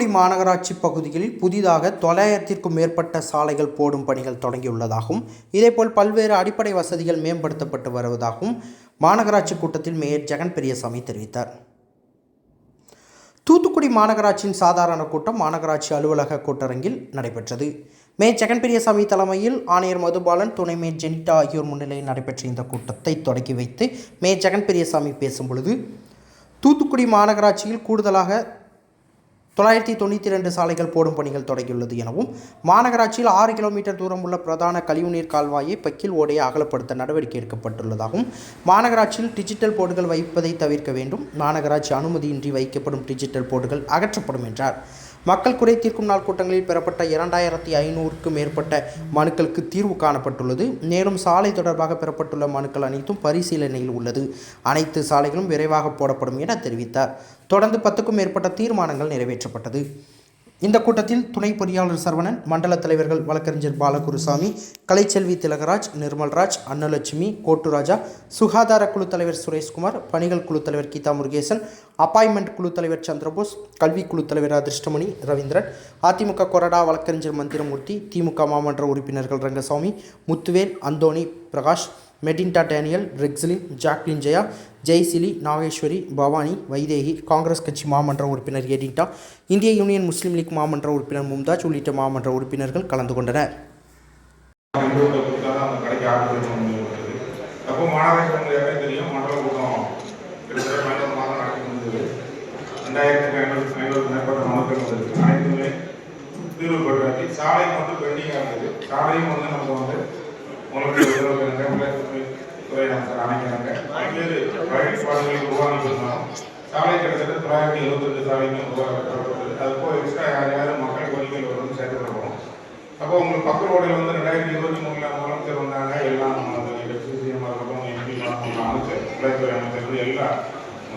தூத்துக்குடி மாநகராட்சி பகுதிகளில் புதிதாக தொள்ளாயிரத்திற்கும் மேற்பட்ட சாலைகள் போடும் பணிகள் தொடங்கியுள்ளதாகவும் இதேபோல் பல்வேறு அடிப்படை வசதிகள் மேம்படுத்தப்பட்டு வருவதாகவும் மாநகராட்சி கூட்டத்தில் மேயர் ஜெகன் பெரியசாமி தெரிவித்தார். தூத்துக்குடி மாநகராட்சியின் சாதாரண கூட்டம் மாநகராட்சி அலுவலக கூட்டரங்கில் நடைபெற்றது. மே ஜெகன் பெரியசாமி தலைமையில் ஆணையர் மதுபாலன் துணை மேயர் ஜெனிட்டா ஆகியோர் முன்னிலையில் நடைபெற்ற இந்த கூட்டத்தை தொடங்கி வைத்து மே ஜெகன் பெரியசாமி பேசும் பொழுது தூத்துக்குடி மாநகராட்சியில் கூடுதலாக தொள்ளாயிரத்தி தொண்ணூற்றி ரெண்டு சாலைகள் போடும் பணிகள் தொடங்கியுள்ளது எனவும் மாநகராட்சியில் ஆறு கிலோமீட்டர் தூரம் உள்ள பிரதான கழிவுநீர் கால்வாயை பக்கில் ஓடையை அகலப்படுத்த நடவடிக்கை எடுக்கப்பட்டுள்ளதாகவும் மாநகராட்சியில் டிஜிட்டல் போர்டுகள் வைப்பதை தவிர்க்க வேண்டும் மாநகராட்சி அனுமதியின்றி வைக்கப்படும் டிஜிட்டல் போர்டுகள் அகற்றப்படும் என்றார். மக்கள் குறை தீர்க்கும் நாள் கூட்டங்களில் பெறப்பட்ட இரண்டாயிரத்தி ஐநூறுக்கும் மேற்பட்ட மனுக்களுக்கு தீர்வு காணப்பட்டுள்ளது. மேலும் சாலை தொடர்பாக பெறப்பட்டுள்ள மனுக்கள் அனைத்தும் பரிசீலனையில் உள்ளது. அனைத்து சாலைகளும் விரைவாக போடப்படும் என தெரிவித்தார். தொடர்ந்து பத்துக்கும் மேற்பட்ட தீர்மானங்கள் நிறைவேற்றப்பட்டது. இந்த கூட்டத்தில் துணை பொறியாளர் சரவணன் மண்டல தலைவர்கள் வழக்கறிஞர் பாலகுருசாமி கலைச்செல்வி திலகராஜ் நிர்மல்ராஜ் அன்னலட்சுமி கோட்டுராஜா சுகாதார குழு தலைவர் சுரேஷ்குமார் பணிகள் குழு தலைவர் கீதா முருகேசன் அப்பாயின்மெண்ட் குழு தலைவர் சந்திரபோஸ் கல்வி குழு தலைவர் அதிர்ஷ்டமணி ரவீந்திரன் அதிமுக கொறடா வழக்கறிஞர் மந்திரமூர்த்தி திமுக மாமன்ற உறுப்பினர்கள் ரங்கசாமி முத்துவேல் அந்தோணி பிரகாஷ் மெடின்டா டேனியல் ரெக்ஸலின் ஜாக்லின் ஜெயா ஜெய்சிலி நாகேஸ்வரி பவானி வைதேகி காங்கிரஸ் கட்சி மாமன்ற உறுப்பினர் எடின்டா இந்திய யூனியன் முஸ்லீம் லீக் மாமன்ற உறுப்பினர் மும்தாஜ் உள்ளிட்ட மாமன்ற உறுப்பினர்கள் கலந்து கொண்டனர். அப்போ மாநகராட்சி உங்களுக்கு தெரியும். மண்டல கூட்டம் கிட்டத்தட்ட பதினோரு மாதம் நடத்தி முடிஞ்சது ரெண்டாயிரத்துக்கு ஐநூறு ஐநூறு மேற்பட்ட மனுக்கள் வந்திருக்கு. அனைத்துமே தீர்வு பெற்றாச்சு. சாலை மட்டும் பெண்டிங்காக இருந்தது. சாலையும் வந்து நம்ம வந்து உங்களுக்கு உதவுகிறாங்க அமைக்கிறாங்க பல்வேறு வழிபாடுகளை சாலை கிட்டத்தட்ட தொள்ளாயிரத்தி எழுபத்தெட்டு சாலையுமே உருவாக்கப்பட்டது அது போக எக்ஸ்ட்ரா யார் யாரும் மக்கள் கோரிக்கைகள் வந்து அப்போ உங்களுக்கு பக்க ரோடில் வந்து ரெண்டாயிரத்தி இருபத்தி மூணுல முதலமைச்சர் வந்தாங்க எல்லாம் எஃப்சிசிஎம் இருக்கட்டும் எம்பி அமைச்சர் அமைச்சர் வந்து எல்லா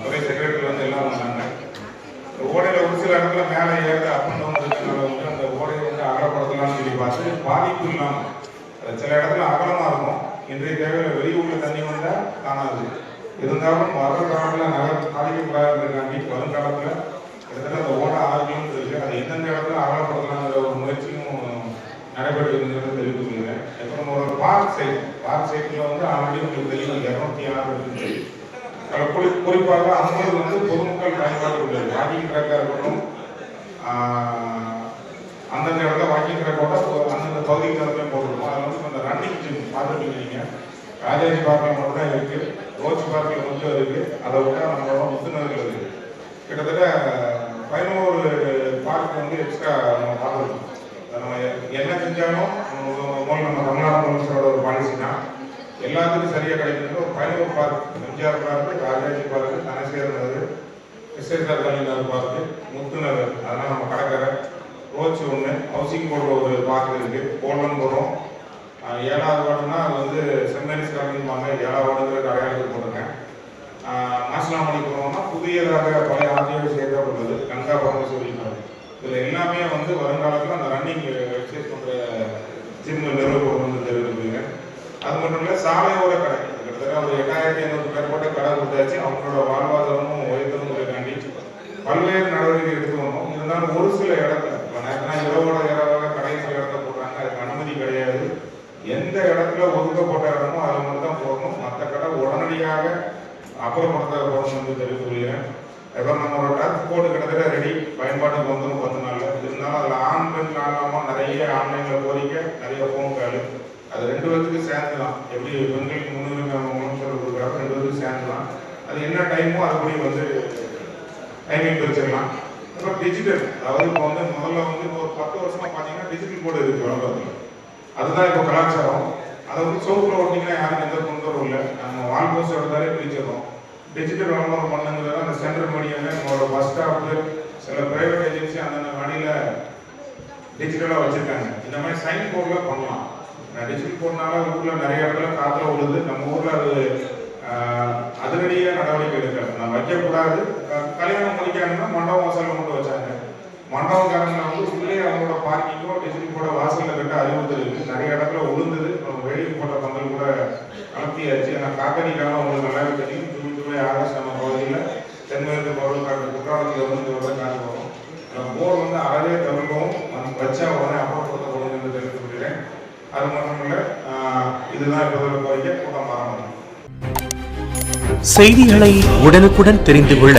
துறை செக்ரட்டரி வந்து எல்லாம் வந்தாங்க ஓடையில ஒரு சில இடத்துல மேலே ஏறது அப் வந்து அந்த ஓடையை வந்து அகலப்படுத்தலாம்னு சொல்லி பார்த்து பாதிப்பு இல்லாமல் சில இடத்துல இன்றைய தேவையில் வெளியூரில் தண்ணி வந்தால் காணாது. இருந்தாலும் வர காலத்தில் நகர் பாதிக்கக்கூடாதுங்கிறதுக்காண்டி வருங்காலத்தில் கிட்டத்தட்ட அந்த ஓட ஆரோக்கியம் கிலோமீட்டர் இருக்கு அது எந்தெந்த இடத்துல அகலப்படுத்தலாங்கிற ஒரு முயற்சியும் நடைபெற்று தெரிவித்து கொள்கிறேன். அப்புறம் ஒரு பார்க் சைட் பார்க் சைட்டில் வந்து ஆல்ரெடி உங்களுக்கு தெரியும் இரநூத்தி ஆறு இருக்குது குறி குறிப்பாக அங்கே வந்து பொதுமக்கள் பயன்பாடு உள்ளது. வாக்கிங் ட்ராக்காக இருக்கட்டும் அந்தந்த இடத்துல வாக்கிங் ட்ராக்கோட அந்தந்த பகுதிக்கு தகுந்த போட்டுருக்கோம் அதில் வந்து அந்த ரன்னிங் பார்த்துட்டு ராஜாஜி பார்க்கில் மட்டும் தான் இருக்குது ரோஜ் பார்க்கில் கொஞ்சம் இருக்குது அதை விட்டால் நம்மளோட முத்துநகரில் இருக்குது கிட்டத்தட்ட பதினோரு பார்க் வந்து எக்ஸ்ட்ரா நம்ம பார்த்துருக்கோம். நம்ம என்ன செஞ்சாலும் நம்ம தமிழ்நாடு முதலமைச்சரோட ஒரு பாலிசி தான். எல்லாத்துக்கும் சரியாக கிடைக்கிறது ஒரு பதினோரு park MGR park Rajaji park தனசேர் நகர் SSR colony park park Muthu அதெல்லாம் நம்ம கடற்கரை. ரோச்சு ஒன்று ஹவுசிங் போர்டில் ஒரு பார்க் இருக்குது கோலன்புரம் ஏழாவது வார்டுனா அது வந்து சென்ட் மேரிஸ் காலனிம்பாங்க ஏழாவது வார்டுங்கிற அடையாளத்துக்கு போட்டிருக்கேன் மாசிலாமணிபுரம்னா புதியதாக பழைய ஆதியோடு சேர்க்கப்பட்டுள்ளது கங்கா பரமேஸ்வரி நகர் இதில் எல்லாமே வந்து வருங்காலத்தில் அந்த ரன்னிங் எக்ஸசைஸ் பண்ணுற ஜிம் நிறுவனம் வந்து தெரிவித்துருக்கீங்க அது மட்டும் இல்லை சாலையோர கடை. கிட்டத்தட்ட ஒரு எட்டாயிரத்தி ஐநூறு மேற்பட்ட கடை கொடுத்தாச்சு. அவங்களோட வாழ்வாதாரமும் உயர்த்தணுங்கிறதுக்காண்டி பல்வேறு நடவடிக்கை எடுத்து வந்தோம் இருந்தாலும் ஒரு சில இடத்துல இப்போ நேரத்தில் இரவோட இரவாக கடை சில இடத்துல போடுறாங்க அதுக்கு அனுமதி கிடையாது எந்த இடத்துல ஒதுக்கப்பட்ட இடமோ அதை மட்டும் தான் போடணும். மற்ற கடை உடனடியாக அப்புறப்படுத்த போடணும் என்று தெரிவித்துக் கொள்கிறேன் இப்போ நம்மளோட டாக்ஸ் போர்டு கிட்டத்தட்ட ரெடி பயன்பாட்டுக்கு வந்துடும் பத்து நாளில். இருந்தாலும் அதில் ஆன்லைன் பெண் காரணமாக நிறைய ஆன்லைனில் கோரிக்கை நிறைய ஃபோன் கால் அது ரெண்டு பேருக்கு சேர்ந்து தான் எப்படி பெண்களுக்கு முன்னுரிமை முதலமைச்சர் கொடுக்குறாங்க ரெண்டு பேருக்கு சேர்ந்து தான் அது என்ன டைமோ அதுபடி வந்து டைமிங் பிரிச்சிடலாம் அப்புறம் டிஜிட்டல் அதாவது இப்போ வந்து முதல்ல வந்து இப்போ ஒரு பத்து வருஷமாக பார்த்தீங்கன்னா டிஜிட்டல் போர்டு இருக்குது விளம்பரத்தில் அதுதான் இப்போ கலாச்சாரம். அதை வந்து சோப்பில் ஓட்டிங்கன்னா யாரும் எந்த தொந்தரவும் இல்லை. நம்ம வால் போஸ்ட் எடுத்தாலே பிரிச்சிடறோம். டிஜிட்டல் விளம்பரம் பண்ணுங்கிறது அந்த சென்ட்ரல் மணியில் நம்மளோட பஸ் ஸ்டாப்பு சில பிரைவேட் ஏஜென்சி அந்தந்த வழியில் டிஜிட்டலாக வச்சுருக்காங்க. இந்த மாதிரி சைன் போர்டில் பண்ணலாம். டிஜிட்டல் போர்ட்னால ஊரில் நிறைய இடத்துல காற்றுல விழுது நம்ம ஊரில் அது அதிரடியாக நடவடிக்கை எடுக்கிறது நான் வைக்கக்கூடாது. கல்யாணம் முடிக்காங்கன்னா மண்டபம் வசதியில் கொண்டு வச்சாங்க. மண்டபக்காரங்களை வந்து உள்ளே அவங்களோட பார்க்கிங்கோ டிசைன் கூட வாசலில் கட்ட அறிவுறுத்தல் இருக்கு. நிறைய இடத்துல உளுந்தது அவங்க வெளியே போட்ட பந்தல் கூட அனுப்பியாச்சு ஆனால் காக்கணி காலம் அவங்களுக்கு நல்லாவே தெரியும். ஜூன் ஜூலை ஆகஸ்ட் நம்ம பகுதியில் தென்மேற்கு பருவ காற்று குற்றாலத்தில் வந்து ஒரு வரும். அந்த போர் வந்து அறவே தவிர்க்கவும் நம்ம வச்சா உடனே அப்புறப்படுத்தப்படும் என்று தெரிவித்துக் கொள்கிறேன் அது மட்டும் இல்லை இதுதான் இப்போ கோரிக்கை. கூட்டம் ஆரம்பம். செய்திகளை உடனுக்குடன் தெரிந்து கொள்ள